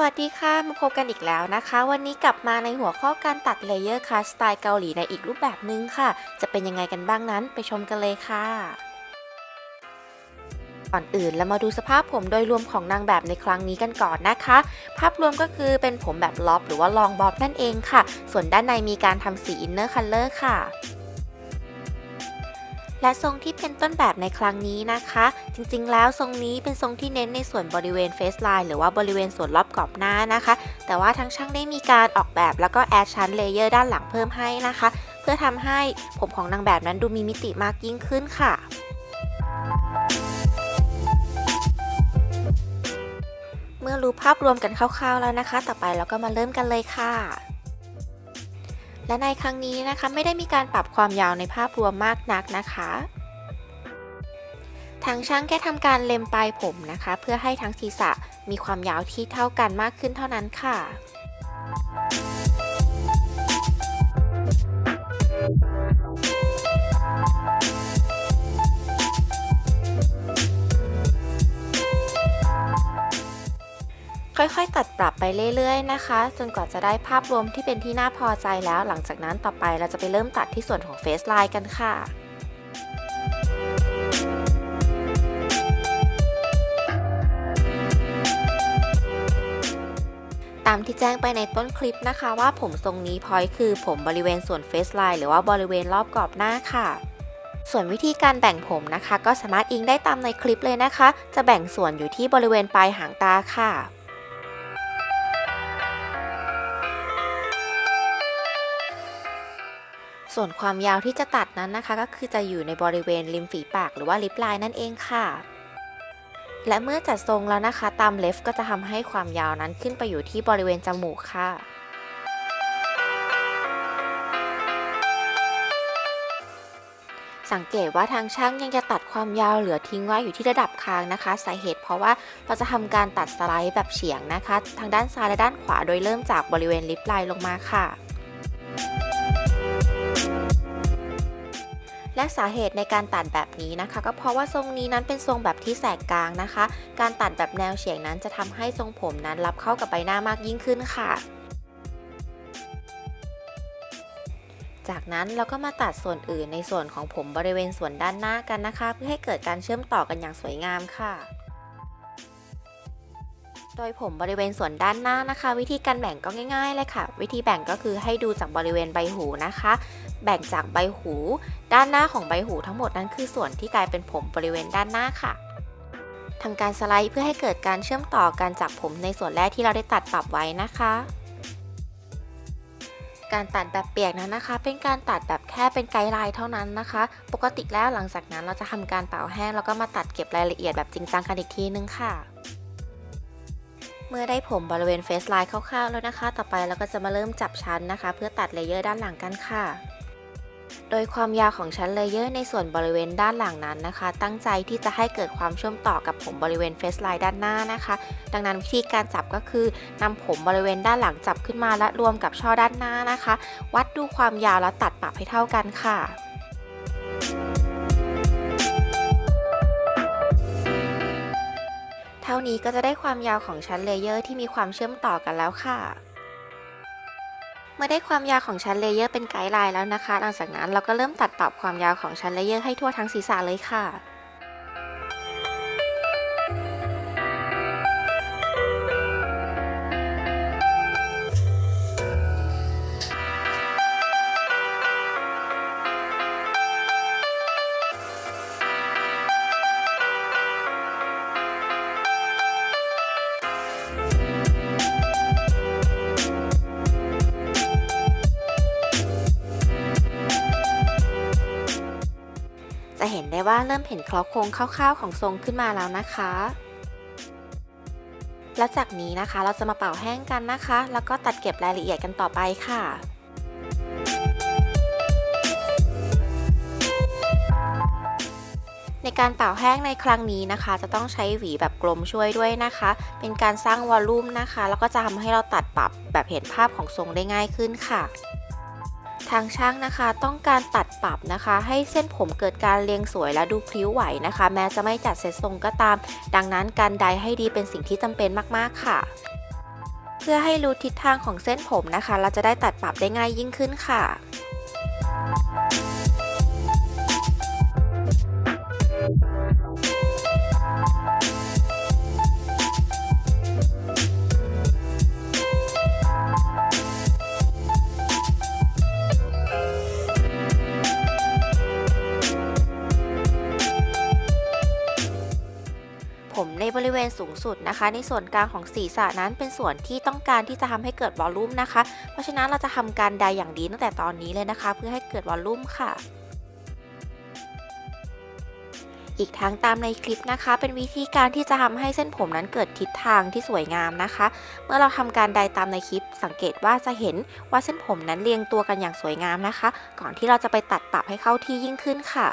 สวัสดีค่ะ มาพบกันอีกแล้วนะคะ วันนี้กลับมาในหัวข้อการตัดเลเยอร์คัสสไตล์เกาหลีในอีกรูปแบบนึงค่ะ จะเป็นยังไงกันบ้างนั้นไปชมกันเลยค่ะ ก่อนอื่นเรามาดูสภาพผมโดยรวมของนางแบบในครั้งนี้กันก่อนนะคะ ภาพรวมก็คือเป็นผมแบบล็อบหรือว่าลองบ๊อบนั่นเองค่ะ ส่วนด้านในมีการทำสีอินเนอร์คัลเลอร์ค่ะ และทรงที่เป็นต้นแบบในครั้งนี้นะคะ จริงๆ แล้วทรงนี้เป็นทรงที่เน้นในส่วนบริเวณเฟสไลน์หรือว่าบริเวณส่วนรอบกรอบหน้านะคะ แต่ว่าทั้งช่างได้มีการออกแบบแล้วก็แอดชั้นเลเยอร์ด้านหลังเพิ่มให้นะคะ เพื่อทำให้ผมของนางแบบนั้นดูมีมิติมากยิ่งขึ้นค่ะเมื่อรู้ภาพรวมกันคร่าวๆแล้วนะคะ ต่อไปเราก็มาเริ่มกันเลยค่ะ และในครั้งนี้นะคะไม่ได้มีการปรับความยาวในภาพรวมมากนักนะคะทางช่างแค่ทำการเล็มปลายผมนะคะ เพื่อให้ทั้งศีรษะมีความยาวที่เท่ากันมากขึ้นเท่านั้นค่ะ ค่อยๆ ตัดปรับไปเรื่อยๆนะคะ จนกว่าจะได้ภาพรวมที่เป็นที่น่าพอใจแล้ว หลังจากนั้นต่อไปเราจะไปเริ่มตัดที่ส่วนของเฟสไลน์กันค่ะตามที่แจ้งไปในต้นคลิปนะคะว่าผมทรงนี้พอยคือผมบริเวณส่วนเฟสไลน์หรือว่าบริเวณรอบกรอบหน้าค่ะ ส่วนวิธีการแบ่งผมนะคะ ก็สามารถอิงได้ตามในคลิปเลยนะคะ จะแบ่งส่วนอยู่ที่บริเวณปลายหางตาค่ะ ส่วนความยาวที่จะตัดนั้นนะคะ ก็คือจะอยู่ในบริเวณริมฝีปากหรือว่าลิปไลน์นั่นเองค่ะ และเมื่อจัดทรงแล้วนะคะ ตามเลฟก็จะทำให้ความยาวนั้นขึ้นไปอยู่ที่บริเวณจมูกค่ะสังเกตว่าทางช่างยังจะตัดความยาวเหลือทิ้งไว้อยู่ที่ระดับคางนะคะ สาเหตุเพราะว่าเราจะทำการตัดสไลด์แบบเฉียงนะคะ ทางด้านซ้ายและด้านขวาโดยเริ่มจากบริเวณลิปไลน์ลงมาค่ะ และสาเหตุในการตัดแบบนี้นะคะ ก็เพราะว่าทรงนี้นั้นเป็นทรงแบบที่แสกกลางนะคะ การตัดแบบแนวเฉียงนั้นจะทำให้ทรงผมนั้นรับเข้ากับใบหน้ามากยิ่งขึ้นค่ะจากนั้นเราก็มาตัดส่วนอื่นในส่วนของผมบริเวณส่วนด้านหน้ากันนะคะ เพื่อให้เกิดการเชื่อมต่อกันอย่างสวยงามค่ะ โดยผมบริเวณส่วนด้านหน้านะคะ วิธีการแบ่งก็ง่าย ๆ เลยค่ะ วิธีแบ่งก็คือให้ดูจากบริเวณใบหูนะคะ แบ่งจากใบหู ด้านหน้าของใบหูทั้งหมดนั้นคือส่วนที่กลายเป็นผมบริเวณด้านหน้าค่ะทำการสไลด์เพื่อให้เกิดการเชื่อมต่อกันจากผมในส่วนแรกที่เราได้ตัดปรับไว้นะคะ การตัดแบบเปียกนั้นนะคะ เป็นการตัดแบบแค่เป็นไกด์ไลน์เท่านั้นนะคะ ปกติแล้วหลังจากนั้นเราจะทำการเป่าแห้งแล้วก็มาตัดเก็บรายละเอียดแบบจริงจังกันอีกทีนึงค่ะ เมื่อได้ผมบริเวณเฟสไลน์คร่าวๆแล้วนะคะ ต่อไปเราก็จะมาเริ่มจับชั้นนะคะ เพื่อตัดเลเยอร์ด้านหลังกันค่ะ โดยความยาวของชั้นเลเยอร์ในส่วนบริเวณด้านหลังนั้นนะคะ ตั้งใจที่จะให้เกิดความเชื่อมต่อกับผมบริเวณเฟสไลน์ด้านหน้านะคะ ดังนั้นวิธีการจับก็คือนำผมบริเวณด้านหลังจับขึ้นมาและรวมกับช่อด้านหน้านะคะ วัดดูความยาวแล้วตัดปรับให้เท่ากันค่ะเท่านี้ก็จะได้ความยาวของชั้นเลเยอร์ที่มีความเชื่อมต่อกันแล้วค่ะ เมื่อได้ความยาวของชั้นเลเยอร์เป็นไกด์ไลน์แล้วนะคะ หลังจากนั้นเราก็เริ่มตัดปรับความยาวของชั้นเลเยอร์ให้ทั่วทั้งศีรษะเลยค่ะจะ เห็นเคราะห์โครงคร่าวๆของทรงขึ้นมาแล้วนะคะ แล้วจากนี้นะคะเราจะมาเป่าแห้งกันนะคะ แล้วก็ตัดเก็บรายละเอียดกันต่อไปค่ะในการเป่าแห้งในครั้งนี้นะคะ จะต้องใช้หวีแบบกลมช่วยด้วยนะคะ เป็นการสร้างวอลลุ่มนะคะ แล้วก็จะทำให้เราตัดปรับแบบเห็นภาพของทรงได้ง่ายขึ้นค่ะ ทางช่างนะคะต้องการตัดปรับนะคะ ให้เส้นผมเกิดการเรียงสวยและดูพลิ้วไหวนะคะ แม้จะไม่จัดเซตทรงก็ตาม ดังนั้นการไดให้ดีเป็นสิ่งที่จำเป็นมากๆค่ะ เพื่อให้รู้ทิศทางของเส้นผมนะคะ เราจะได้ตัดปรับได้ง่ายยิ่งขึ้นค่ะ งสุดนะคะ ในส่วนกลางของศีรษะนั้นเป็นส่วนที่ต้องการที่จะทำให้เกิดวอลลุ่มนะคะ เพราะฉะนั้นเราจะทำการไดอย่างดีตั้งแต่ตอนนี้เลยนะคะ เพื่อให้เกิดวอลลุ่มค่ะอีกทั้งตามในคลิปนะคะ เป็นวิธีการที่จะทำให้เส้นผมนั้นเกิดทิศทางที่สวยงามนะคะ เมื่อเราทำการไดตามในคลิป สังเกตว่าจะเห็นว่าเส้นผมนั้นเรียงตัวกันอย่างสวยงามนะคะ ก่อนที่เราจะไปตัดปรับให้เข้าที่ยิ่งขึ้นค่ะ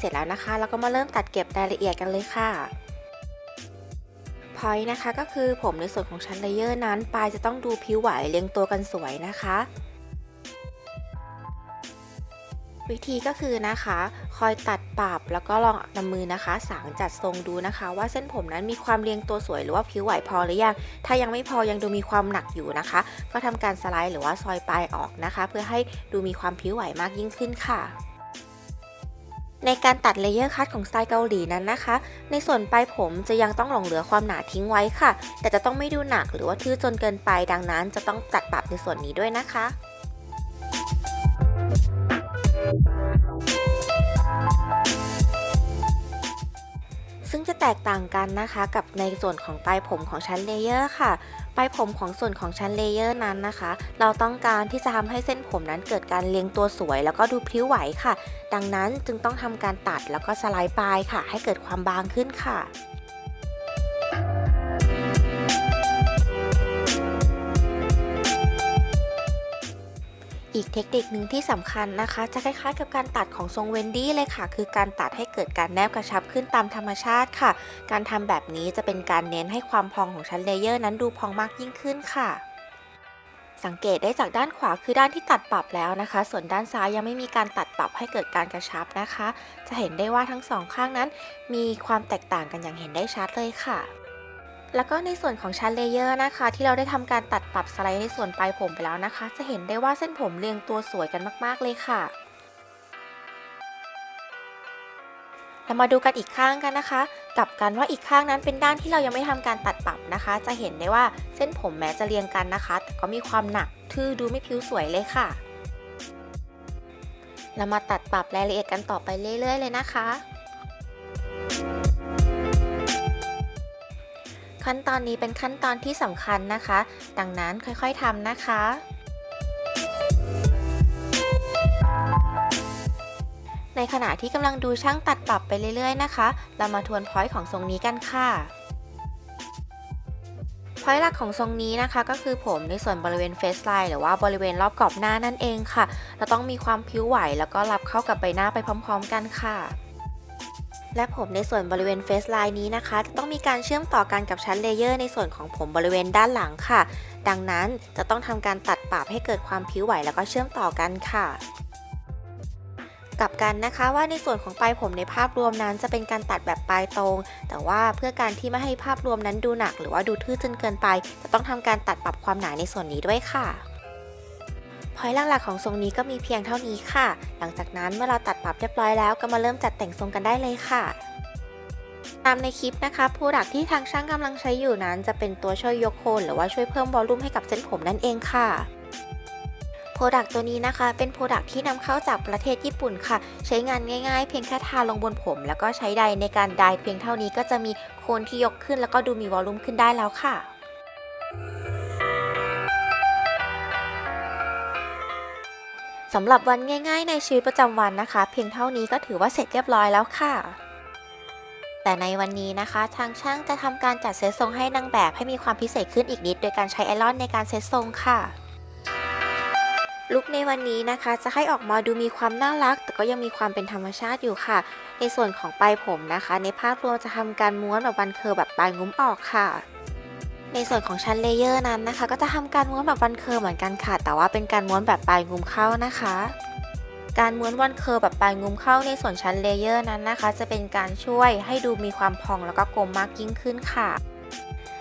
เสร็จแล้วนะคะเราก็มาเริ่มตัดเก็บรายละเอียดกันเลยค่ะพอยนะคะก็คือผมในส่วนของชั้นเลเยอร์นั้น ปลายจะต้องดูผิวไหวเรียงตัวกันสวยนะคะ วิธีก็คือนะคะ คอยตัดปรับแล้วก็ลองนำมือนะคะ สางจัดทรงดูนะคะ ว่าเส้นผมนั้นมีความเรียงตัวสวยหรือว่าผิวไหวพอหรือยังถ้ายังไม่พอยังดูมีความหนักอยู่นะคะ ก็ทำการสไลด์หรือว่าซอยปลายออกนะคะ เพื่อให้ดูมีความผิวไหวมากยิ่งขึ้นค่ะ ในการตัดเลเยอร์คัตของสไตล์เกาหลีนั้นนะคะ ในส่วนปลายผมจะยังต้องหลงเหลือความหนาทิ้งไว้ค่ะ แต่จะต้องไม่ดูหนักหรือว่าทื่อจนเกินไปดังนั้น จะต้องตัดปรับในส่วนนี้ด้วยนะคะซึ่งจะแตกต่างกันนะคะกับในส่วนของปลายผมของชั้นเลเยอร์ค่ะ ลายผมของส่วนของชั้นเลเยอร์นั้นนะคะ เราต้องการที่จะทำให้เส้นผมนั้นเกิดการเรียงตัวสวย แล้วก็ดูพลิ้วไหวค่ะ ดังนั้นจึงต้องทำการตัดแล้วก็สไลด์ปลายค่ะ ให้เกิดความบางขึ้นค่ะ อีกเทคนิคหนึ่งที่สำคัญนะคะ จะคล้ายๆ กับการตัดของทรงเวนดี้เลยค่ะ คือการตัดให้เกิดการแนบกระชับขึ้นตามธรรมชาติค่ะ การทำแบบนี้จะเป็นการเน้นให้ความพองของชั้นเลเยอร์นั้นดูพองมากยิ่งขึ้นค่ะ สังเกตได้จากด้านขวาคือด้านที่ตัดปรับแล้วนะคะ ส่วนด้านซ้ายยังไม่มีการตัดปรับให้เกิดการกระชับนะคะ จะเห็นได้ว่าทั้งสองข้างนั้น มีความแตกต่างกันอย่างเห็นได้ชัดเลยค่ะ แล้วก็ในส่วนของชั้นเลเยอร์นะคะ ที่เราได้ทำการตัดปรับสไลด์ในส่วนปลายผมไปแล้วนะคะ จะเห็นได้ว่าเส้นผมเรียงตัวสวยกันมาก ๆ เลยค่ะเรามาดูกันอีกข้างกันนะคะกลับกันว่าอีกข้างนั้นเป็นด้านที่เรายังไม่ทำการตัดปรับนะคะ จะเห็นได้ว่าเส้นผมแม้จะเรียงกันนะคะ แต่ก็มีความหนักทื่อดูไม่ผิวสวยเลยค่ะ เรามาตัดปรับรายละเอียดกันต่อไปเรื่อย ๆ เลยนะคะ ขั้นตอนนี้เป็นขั้นตอนที่สำคัญนะคะ ดังนั้นค่อยๆทำนะคะ ในขณะที่กำลังดูช่างตัดปรับไปเรื่อยๆนะคะ เรามาทวนพอยต์ของทรงนี้กันค่ะพอยต์หลักของทรงนี้นะคะก็คือผมในส่วนบริเวณเฟสไลน์หรือว่าบริเวณรอบกรอบหน้านั่นเองค่ะ เราต้องมีความผิวไหวแล้วก็รับเข้ากับใบหน้าไปพร้อม ๆ กันค่ะ และผมในส่วนบริเวณเฟสไลน์นี้นะคะ จะต้องมีการเชื่อมต่อกันกับชั้นเลเยอร์ในส่วนของผมบริเวณด้านหลังค่ะ ดังนั้นจะต้องทำการตัดปรับให้เกิดความผิวไหวแล้วก็เชื่อมต่อกันค่ะกลับกันนะคะว่าในส่วนของปลายผมในภาพรวมนั้นจะเป็นการตัดแบบปลายตรง แต่ว่าเพื่อการที่ไม่ให้ภาพรวมนั้นดูหนัก หรือว่าดูทื่อจนเกินไป จะต้องทำการตัดปรับความหนาในส่วนนี้ด้วยค่ะ พอยต์หลักๆของทรงนี้ก็มีเพียงเท่านี้ค่ะ หลังจากนั้นเมื่อเราตัดปรับเรียบร้อยแล้วก็มาเริ่มจัดแต่งทรงกันได้เลยค่ะ ตามในคลิปนะคะโปรดักที่ทางช่างกำลังใช้อยู่นั้น จะเป็นตัวช่วยยกโคนหรือว่าช่วยเพิ่มวอลลุ่มให้กับเส้นผมนั่นเองค่ะโปรดักตัวนี้นะคะ เป็นโปรดักที่นำเข้าจากประเทศญี่ปุ่นค่ะ ใช้งานง่ายๆ เพียงแค่ทาลงบนผม แล้วก็ใช้ไดในการไดร์เพียงเท่านี้ก็จะมีโคนที่ยกขึ้นแล้วก็ดูมีวอลลุ่มขึ้นได้แล้วค่ะ สำหรับวันง่ายๆ ในชีวิตประจำวันนะคะ เพียงเท่านี้ก็ถือว่าเสร็จเรียบร้อยแล้วค่ะ แต่ในวันนี้นะคะ ทางช่างจะทำการจัดเซตทรงให้นางแบบให้มีความพิเศษขึ้นอีกนิด โดยการใช้ไอรอนในการเซตทรงค่ะลุคในวันนี้นะคะจะให้ออกมาดูมีความน่ารัก แต่ก็ยังมีความเป็นธรรมชาติอยู่ค่ะ ในส่วนของปลายผมนะคะ ในภาพรวมจะทำการม้วนแบบวันเคิร์แบบปลายงุ้มออกค่ะ ในส่วนของชั้นเลเยอร์นั้นนะคะ ก็จะทำการม้วนแบบวันเคิร์เหมือนกันค่ะ แต่ว่าเป็นการม้วนแบบปลายงุ้มเข้านะคะ การม้วนวันเคิร์แบบปลายงุ้มเข้าในส่วนชั้นเลเยอร์นั้นนะคะ จะเป็นการช่วยให้ดูมีความพองแล้วก็กลมมากยิ่งขึ้นค่ะ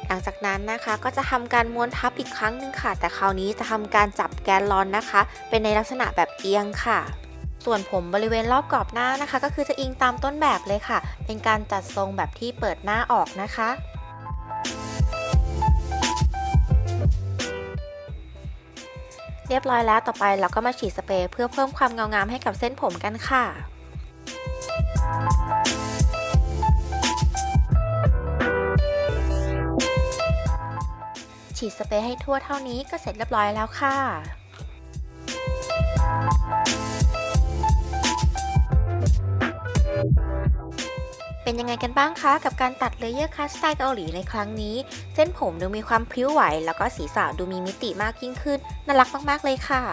หลังจากนั้นนะคะก็จะทำการม้วนทับอีกครั้งหนึ่งค่ะ แต่คราวนี้จะทำการจับแกนลอนนะคะ เป็นในลักษณะแบบเอียงค่ะส่วนผมบริเวณรอบกรอบหน้านะคะ ก็คือจะอิงตามต้นแบบเลยค่ะ เป็นการจัดทรงแบบที่เปิดหน้าออกนะคะ เรียบร้อยแล้วต่อไปเราก็มาฉีดสเปรย์เพื่อเพิ่มความเงางามให้กับเส้นผมกันค่ะฉีดสเปรย์ให้ทั่วเท่านี้ก็เสร็จเรียบร้อยแล้วค่ะ เป็นยังไงกันบ้างคะ กับการตัดเลเยอร์คัสไตล์เกาหลีในครั้งนี้ เส้นผมดูมีความพริ้วไหว แล้วก็สีสันดูมีมิติมากยิ่งขึ้นน่ารักมากๆเลยค่ะ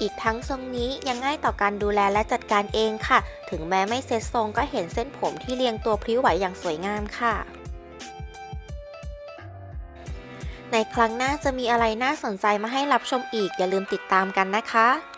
อีกทั้งทรงนี้ยังง่ายต่อการดูแลและจัดการเองค่ะ ถึงแม้ไม่เซ็ตทรงก็เห็นเส้นผมที่เรียงตัวพริ้วไหวอย่างสวยงามค่ะ ในครั้งหน้าจะมีอะไรน่าสนใจมาให้รับชมอีก อย่าลืมติดตามกันนะคะ